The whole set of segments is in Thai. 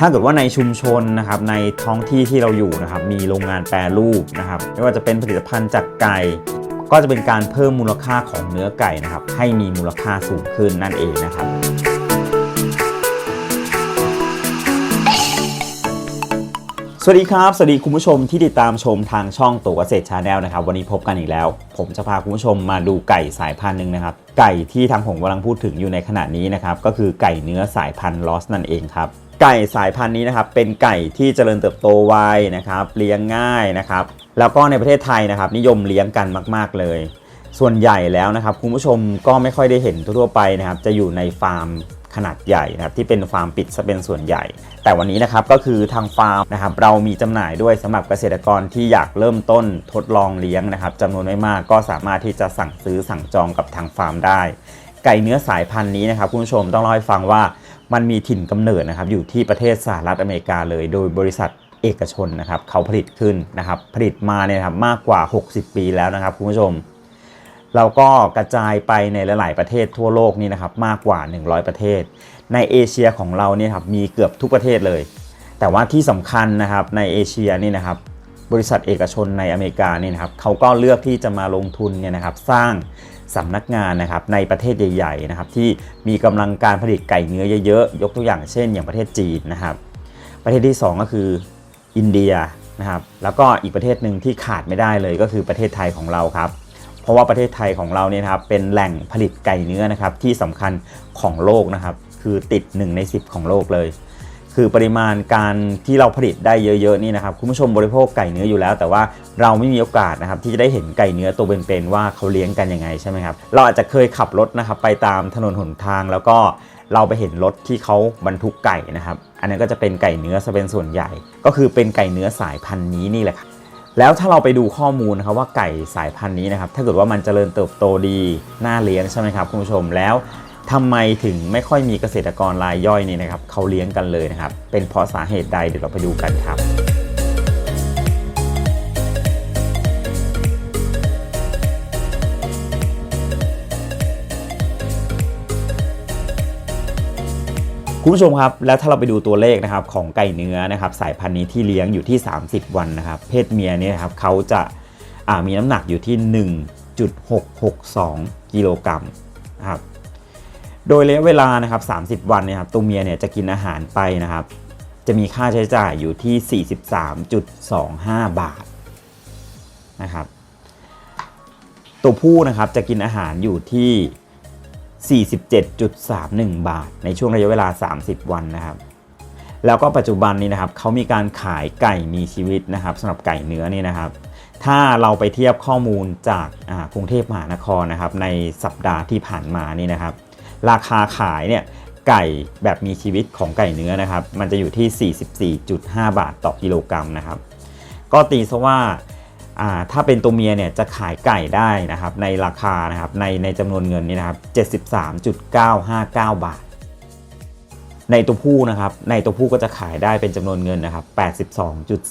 ถ้าเกิดว่าในชุมชนนะครับในท้องที่ที่เราอยู่นะครับมีโรงงานแปรรูปนะครับไม่ว่าจะเป็นผลิตภัณฑ์จากไก่ ก็จะเป็นการเพิ่มมูลค่าของเนื้อไก่นะครับให้มีมูลค่าสูงขึ้นนั่นเองนะครับสวัสดีครับ สวัสดีคุณผู้ชมที่ติดตามชมทางช่องตัวเกษตรชาแนลนะครับ วันนี้พบกันอีกแล้ว ผมจะพาคุณผู้ชมมาดูไก่สายพันธุ์หนึ่งนะครับ ไก่ที่ทางผมกำลังพูดถึงอยู่ในขณะนี้นะครับ ก็คือไก่เนื้อสายพันธุ์ลอสนั่นเองครับ ไก่สายพันธุ์นี้นะครับเป็นไก่ที่เจริญเติบโตไวนะครับเลี้ยงง่ายนะครับแล้วก็ในประเทศไทยนะครับนิยมเลี้ยงกันมาก ๆ เลย ส่วนใหญ่แล้วนะครับคุณผู้ชมก็ไม่ค่อยได้เห็นทั่วไปนะครับจะอยู่ในฟาร์มขนาดใหญ่นะครับที่เป็นฟาร์มปิดซะเป็นส่วนใหญ่ แต่วันนี้นะครับก็คือทางฟาร์มนะครับเรามีจำหน่ายด้วยสำหรับเกษตรกรที่อยากเริ่มต้นทดลองเลี้ยงนะครับจำนวนไม่มากก็สามารถที่จะสั่งซื้อสั่งจองกับทางฟาร์มได้ ไก่เนื้อสายพันธุ์นี้นะครับคุณผู้ชมต้องเล่าให้ฟังว่า มันมีถิ่นกำเนิดนะครับอยู่ที่ประเทศสหรัฐอเมริกาเลย โดยบริษัทเอกชนนะครับเขาผลิตขึ้นนะครับผลิตมาเนี่ยครับมากกว่า 60 ปีแล้วนะครับคุณผู้ชมเราก็กระจายไปในหลาย ๆ ประเทศทั่วโลกนี่นะครับมากกว่า 100 ประเทศ ในเอเชียของเราเนี่ยครับมีเกือบทุกประเทศเลย แต่ว่าที่สำคัญนะครับในเอเชียนี่นะครับบริษัทเอกชนในอเมริกานี่นะครับเขาก็เลือกที่จะมาลงทุนเนี่ยนะครับสร้าง สำนักงานนะครับในประเทศใหญ่ๆนะครับที่มีกำลังการผลิตไก่เนื้อเยอะๆยกตัวอย่างเช่น อย่างประเทศจีนนะครับ ประเทศที่ 2 ก็คืออินเดียนะครับแล้วก็อีกประเทศหนึ่งที่ขาดไม่ได้เลยก็คือประเทศไทยของเราครับ เพราะว่าประเทศไทยของเราเนี่ยครับเป็นแหล่งผลิตไก่เนื้อนะครับที่สำคัญของโลกนะครับคือติด 1 ใน 10 ของโลกเลย คือปริมาณการที่เราผลิตได้เยอะๆนี่นะครับคุณผู้ชมบริโภคไก่เนื้ออยู่แล้ว แต่ว่าเราไม่มีโอกาสนะครับที่จะได้เห็นไก่เนื้อตัวเป็นๆว่าเขาเลี้ยงกันยังไงใช่ไหมครับเราอาจจะเคยขับรถนะครับไปตามถนนหนทางแล้วก็เราไปเห็นรถที่เขาบรรทุกไก่นะครับ อันนั้นก็จะเป็นไก่เนื้อซะเป็นส่วนใหญ่ ก็คือเป็นไก่เนื้อสายพันธุ์นี้นี่แหละครับแล้วถ้าเราไปดูข้อมูลนะครับว่าไก่สายพันธุ์นี้นะครับถ้าเกิดว่ามันเจริญเติบโตดีน่าเลี้ยงใช่ไหมครับคุณผู้ชมแล้ว ทำไมถึงไม่ค่อยมีเกษตรกรรายย่อยนี่นะครับเขาเลี้ยงกันเลยนะครับ เป็นเพราะสาเหตุใดเดี๋ยวเราไปดูกันครับคุณผู้ชมครับแล้วถ้าเราไปดูตัวเลขนะครับของไก่เนื้อนะครับ สายพันธุ์นี้ที่เลี้ยงอยู่ที่ 30 วันนะครับ เพศเมียเนี่ยนะครับเขาจะามีน้ำหนักอยู่ที่ 1.662 กิโลกรัมนะครับ โดยระยะเวลานะครับ 30 วันนี่ยครับตัวเมียเนี่ยจะกินอาหารไปนะครับ จะมีค่าใช้จ่ายอยู่ที่ 43.25 บาทนะครับ ตัวผู้นะครับจะกินอาหารอยู่ที่ 47.31 บาท ในช่วงระยะเวลา 30 วันนะครับ แล้วก็ปัจจุบันนี้นะครับเขามีการขายไก่มีชีวิตนะครับสำหรับไก่เนื้อนี่นะครับ ถ้าเราไปเทียบข้อมูลจากกรุงเทพมหานครนะครับ ในสัปดาห์ที่ผ่านมานี่นะครับ ราคาขายเนี่ยไก่แบบมีชีวิตของไก่เนื้อนะครับ มันจะอยู่ที่ 44.5 บาทต่อกิโลกรัมนะครับ ก็ตีซะว่าาถ้าเป็นตัวเมียเนี่ยจะขายไก่ได้นะครับในราคานะครับในในจำนวนเงินนี่นะครับ 73.959 บาท ในตัวผู้นะครับในตัวผู้ก็จะขายได้เป็นจำนวนเงินนะครับ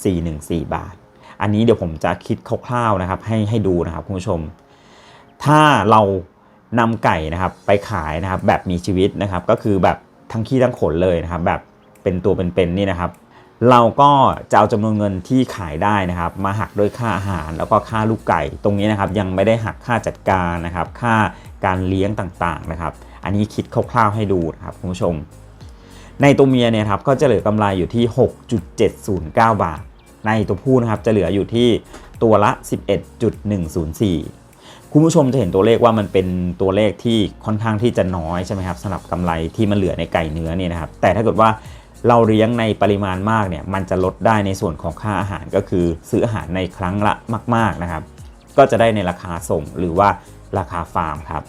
82.414 บาท อันนี้เดี๋ยวผมจะคิดคร่าวๆนะครับให้ให้ดูนะครับคุณผู้ชม ถ้าเรา นำไก่นะครับไปขายนะครับแบบมีชีวิตนะครับ ก็คือแบบทั้งขี้ทั้งขนเลยนะครับ แบบเป็นตัวเป็นๆนี่นะครับ เราก็จะเอาจำนวนเงินที่ขายได้นะครับ มาหักด้วยค่าอาหาร แล้วก็ค่าลูกไก่ ตรงนี้นะครับยังไม่ได้หักค่าจัดการนะครับ ค่าการเลี้ยงต่างๆนะครับ อันนี้คิดคร่าวๆให้ดูนะครับคุณผู้ชม ในตัวเมียเนี่ยครับก็จะเหลือกำไรอยู่ที่ 6.709 บาท ในตัวผู้นะครับจะเหลืออยู่ที่ตัวละ 11.104 คุณผู้ชมจะเห็นตัวเลขว่ามันเป็นตัวเลขที่ค่อนข้างที่จะน้อยใช่ไหมครับสำหรับกำไรที่มันเหลือในไก่เนื้อเนี่ยนะครับ แต่ถ้าเกิดว่าเราเลี้ยงในปริมาณมากเนี่ยมันจะลดได้ในส่วนของค่าอาหารก็คือซื้ออาหารในครั้งละมาก ๆนะครับ ก็จะได้ในราคาส่งหรือว่าราคาฟาร์มครับ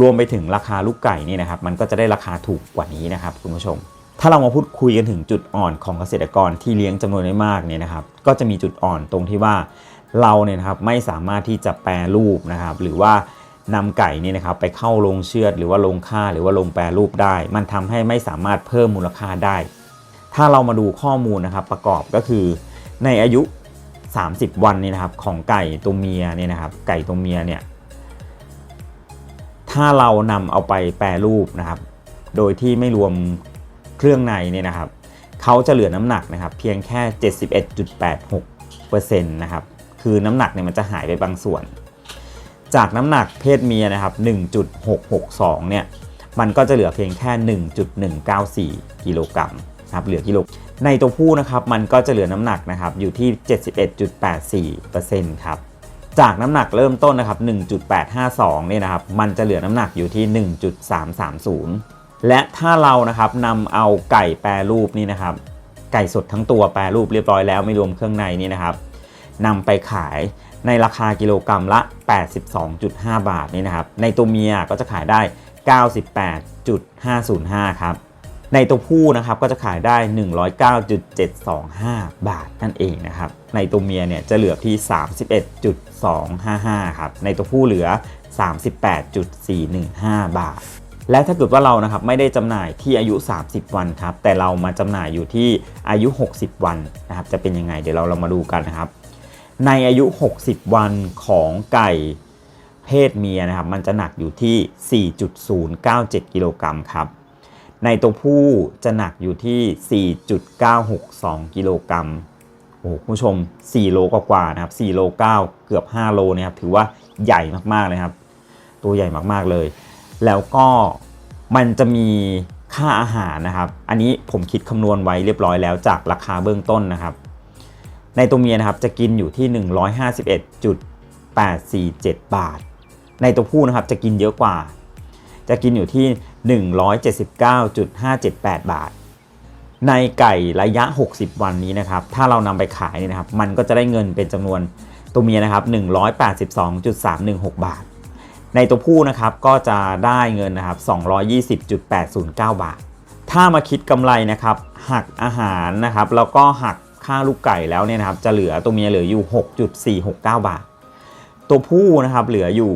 รวมไปถึงราคาลูกไก่นี่นะครับ มันก็จะได้ราคาถูกกว่านี้นะครับคุณผู้ชม ถ้าเรามาพูดคุยกันถึงจุดอ่อนของเกษตรกรที่เลี้ยงจำนวนไม่มากเนี่ยนะครับ ก็จะมีจุดอ่อนตรงที่ว่า เราเนี่ยนะครับไม่สามารถที่จะแปรรูปนะครับ หรือว่านำไก่นี่นะครับไปเข้าโรงเชือด หรือว่าโรงฆ่าหรือว่าโรงแปรรูปได้ มันทำให้ไม่สามารถเพิ่มมูลค่าได้ ถ้าเรามาดูข้อมูลนะครับประกอบก็คือ ในอายุ 30 วันนี่นะครับของไก่ตัวเมียเนี่ยนะครับ ไก่ตัวเมียเนี่ยถ้าเรานำเอาไปแปรรูปนะครับ โดยที่ไม่รวมเครื่องในเนี่ยนะครับเขาจะเหลือน้ำหนักนะครับ เพียงแค่ 71.86%นะครับ คือน้ำหนักเนี่ยมันจะหายไปบางส่วน จากน้ำหนักเพศเมียนะครับ 1.662 เนี่ย มันก็จะเหลือเพียงแค่ 1.194 กิโลกรัมนะครับ เหลือกิโล ในตัวผู้นะครับ มันก็จะเหลือน้ำหนักนะครับ อยู่ที่ 71.84%ครับ จากน้ำหนักเริ่มต้นนะครับ 1.852 เนี่ยนะครับ มันจะเหลือน้ำหนักอยู่ที่ 1.330 และถ้าเรานะครับนำเอาไก่แปรรูปนี่นะครับ ไก่สดทั้งตัวแปรรูปเรียบร้อยแล้วไม่รวมเครื่องในนี่นะครับ นำไปขายในราคากิโลกรรัมละ 82.5 บาทนี่นะครับ ในตัวเมียก็จะขายได้ 98.505 ครับ ในตัวผู้นะครับก็จะขายได้ 109.725 บาทนั่นเองนะครับ ในตัวเมียเนี่ยจะเหลือที่ 31.255 ครับ ในตัวผู้เหลือ 38.415 บาทและถ้าเกิดว่าเรานะครับไม่ได้จำหน่ายที่อายุ 30 วันครับแต่เรามาจำหน่ายอยู่ที่อายุ 60 วันนะครับจะเป็นยังไงเดี๋ยวเราเรามาดูกันนะครับ ในอายุ 60 วันของไก่เพศเมียนะครับ มันจะหนักอยู่ที่ 4.097 กิโลกรัมครับ ในตัวผู้จะหนักอยู่ที่ 4.962 กิโลกรัมโอ้โหคุณผู้ชม 4 โลกว่าๆนะครับ 4 โล 9 เกือบ 5 โลนี่ยครับ ถือว่าใหญ่มากๆเลยครับ ตัวใหญ่มากๆเลย แล้วก็มันจะมีค่าอาหารนะครับ อันนี้ผมคิดคำนวณไว้เรียบร้อยแล้วจากราคาเบื้องต้นนะครับ ในตัวเมียนะครับจะกินอยู่ที่ 151.847 บาท ในตัวผู้นะครับจะกินเยอะกว่า จะกินอยู่ที่ 179.578 บาท ในไก่ระยะ 60 วันนี้นะครับ ถ้าเรานำไปขายเนี่ยนะครับ มันก็จะได้เงินเป็นจำนวนตัวเมียนะครับ 182.316 บาท ในตัวผู้นะครับก็จะได้เงินนะครับ 220.809 บาท ถ้ามาคิดกำไรนะครับ หักอาหารนะครับ แล้วก็หัก ค่าลูกไก่แล้วเนี่ยนะครับจะเหลือตัวเมียเหลืออยู่ 6.469 บาท ตัวผู้นะครับเหลืออยู่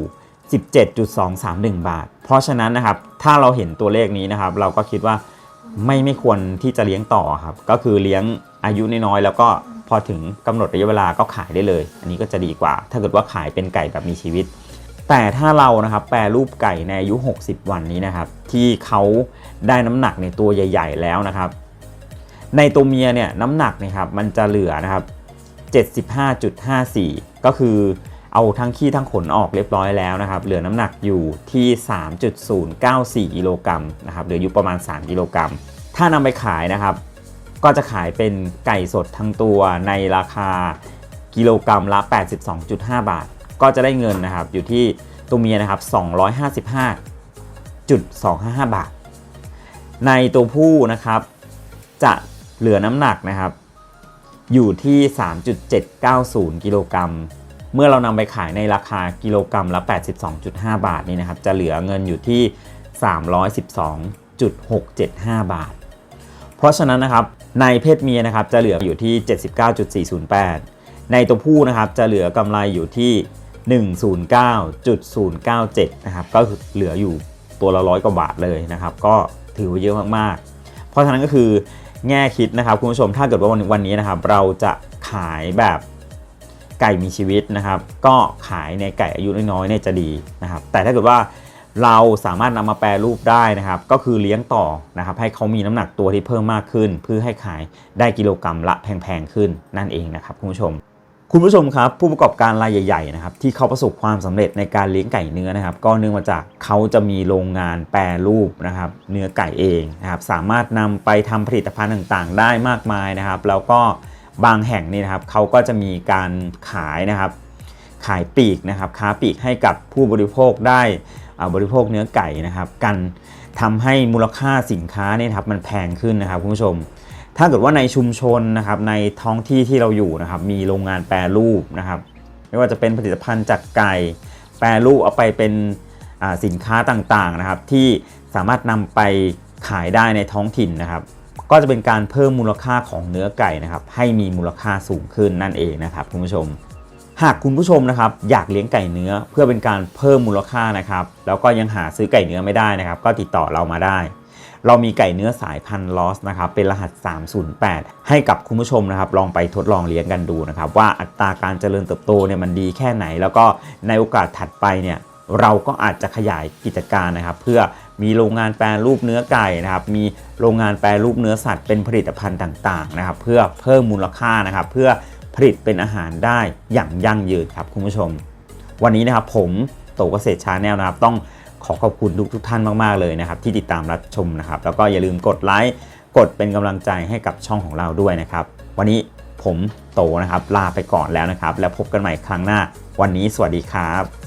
17.231 บาท เพราะฉะนั้นนะครับถ้าเราเห็นตัวเลขนี้นะครับ เราก็คิดว่าไม่ไม่ควรที่จะเลี้ยงต่อครับ ก็คือเลี้ยงอายุน้อยๆแล้วก็พอถึงกำหนดระยะเวลาก็ขายได้เลย อันนี้ก็จะดีกว่า ถ้าเกิดว่าขายเป็นไก่แบบมีชีวิต แต่ถ้าเรานะครับแปรรูปไก่ในอายุ 60 วันนี้นะครับ ที่เขาได้น้ำหนักในตัวใหญ่ ๆ แล้วนะครับ ในตัวเมียเนี่ยน้ำหนักนะครับมันจะเหลือนะครับ75.54 ก็คือเอาทั้งขี้ทั้งขนออกเรียบร้อยแล้วนะครับ เหลือน้ำหนักอยู่ที่ 3.094 กิโลกรัมนะครับเหลืออยู่ประมาณ 3 กิโลกรัม ถ้านำไปขายนะครับ ก็จะขายเป็นไก่สดทั้งตัวในราคากิโลกรัมละ 82.5 บาท ก็จะได้เงินนะครับอยู่ที่ตัวเมียนะครับ 255.255 บาท ในตัวผู้นะครับจะ เหลือน้ำหนักนะครับ อยู่ที่ 3.790 กิโลกรัม เมื่อเรานำไปขายในราคากิโลกรัมละ 82.5 บาทนี่นะครับ จะเหลือเงินอยู่ที่ 312.675 บาท เพราะฉะนั้นนะครับ ในเพศเมียนะครับจะเหลืออยู่ที่ 79.408 ในตัวผู้นะครับจะเหลือกำไรอยู่ที่ 109.097 นะครับ ก็คือเหลืออยู่ตัวละร้อยกว่าบาทเลยนะครับ ก็ถือว่าเยอะมากๆ เพราะฉะนั้นก็คือ แง่คิดนะครับคุณผู้ชมถ้าเกิดว่าวันวันนี้นะครับเราจะขายแบบไก่มีชีวิตนะครับ ก็ขายในไก่อายุน้อยๆเนี่ยจะดีนะครับ แต่ถ้าเกิดว่าเราสามารถนำมาแปรรูปได้นะครับ ก็คือเลี้ยงต่อนะครับ ให้เขามีน้ำหนักตัวที่เพิ่มมากขึ้น เพื่อให้ขายได้กิโลกรรัมละแพงๆขึ้นนั่นเองนะครับคุณผู้ชม คุณผู้ชมครับผู้ประกอบการรายใหญ่ๆนะครับที่เขาประสบความสำเร็จในการเลี้ยงไก่เนื้อนะครับ ก็เนื่องมาจากเขาจะมีโรงงานแปรรูปนะครับ เนื้อไก่เองนะครับสามารถนำไปทำผลิตภัณฑ์ต่างๆ ได้มากมายนะครับ แล้วก็บางแห่งนี่นะครับเขาก็จะมีการขายนะครับ ขายปีกนะครับค้าปีกให้กับผู้บริโภคได้บริโภคเนื้อไก่นะครับ กันทำให้มูลค่าสินค้าเนี่ยครับมันแพงขึ้นนะครับคุณผู้ชม ถ้าเกิดว่าในชุมชนนะครับในท้องที่ที่เราอยู่นะครับมีโรงงานแปรรูปนะครับ ไม่ว่าจะเป็นผลิตภัณฑ์จากไก่ แปรรูปเอาไปเป็นสินค้าต่างๆนะครับ ที่สามารถนำไปขายได้ในท้องถิ่นนะครับ ก็จะเป็นการเพิ่มมูลค่าของเนื้อไก่นะครับ ให้มีมูลค่าสูงขึ้นนั่นเองนะครับคุณผู้ชม หากคุณผู้ชมนะครับ อยากเลี้ยงไก่เนื้อเพื่อเป็นการเพิ่มมูลค่านะครับ แล้วก็ยังหาซื้อไก่เนื้อไม่ได้นะครับ ก็ติดต่อเรามาได้ เรามีไก่เนื้อสายพันธุ์ลอสนะครับเป็นรหัส 308 ให้กับคุณผู้ชมนะครับลองไปทดลองเลี้ยงกันดูนะครับว่าอัตราการเจริญเติบโตเนี่ยมันดีแค่ไหน แล้วก็ในโอกาสถัดไปเนี่ยเราก็อาจจะขยายกิจการนะครับ เพื่อมีโรงงานแปรรูปเนื้อไก่นะครับมีโรงงานแปรรูปเนื้อสัตว์เป็นผลิตภัณฑ์ต่างๆนะครับเพื่อเพิ่มมูลค่านะครับเพื่อผลิตเป็นอาหารได้อย่างยั่งยืนครับคุณผู้ชม วันนี้นะครับผมโตเกษตรชาแนลนะครับต้อง ขอขอบคุณทุกทุกท่านมากๆเลยนะครับ ที่ติดตามรับชมนะครับ แล้วก็อย่าลืมกดไลค์กดเป็นกำลังใจให้กับช่องของเราด้วยนะครับ วันนี้ผมโตนะครับลาไปก่อนแล้วนะครับ แล้วพบกันใหม่ครั้งหน้า วันนี้สวัสดีครับ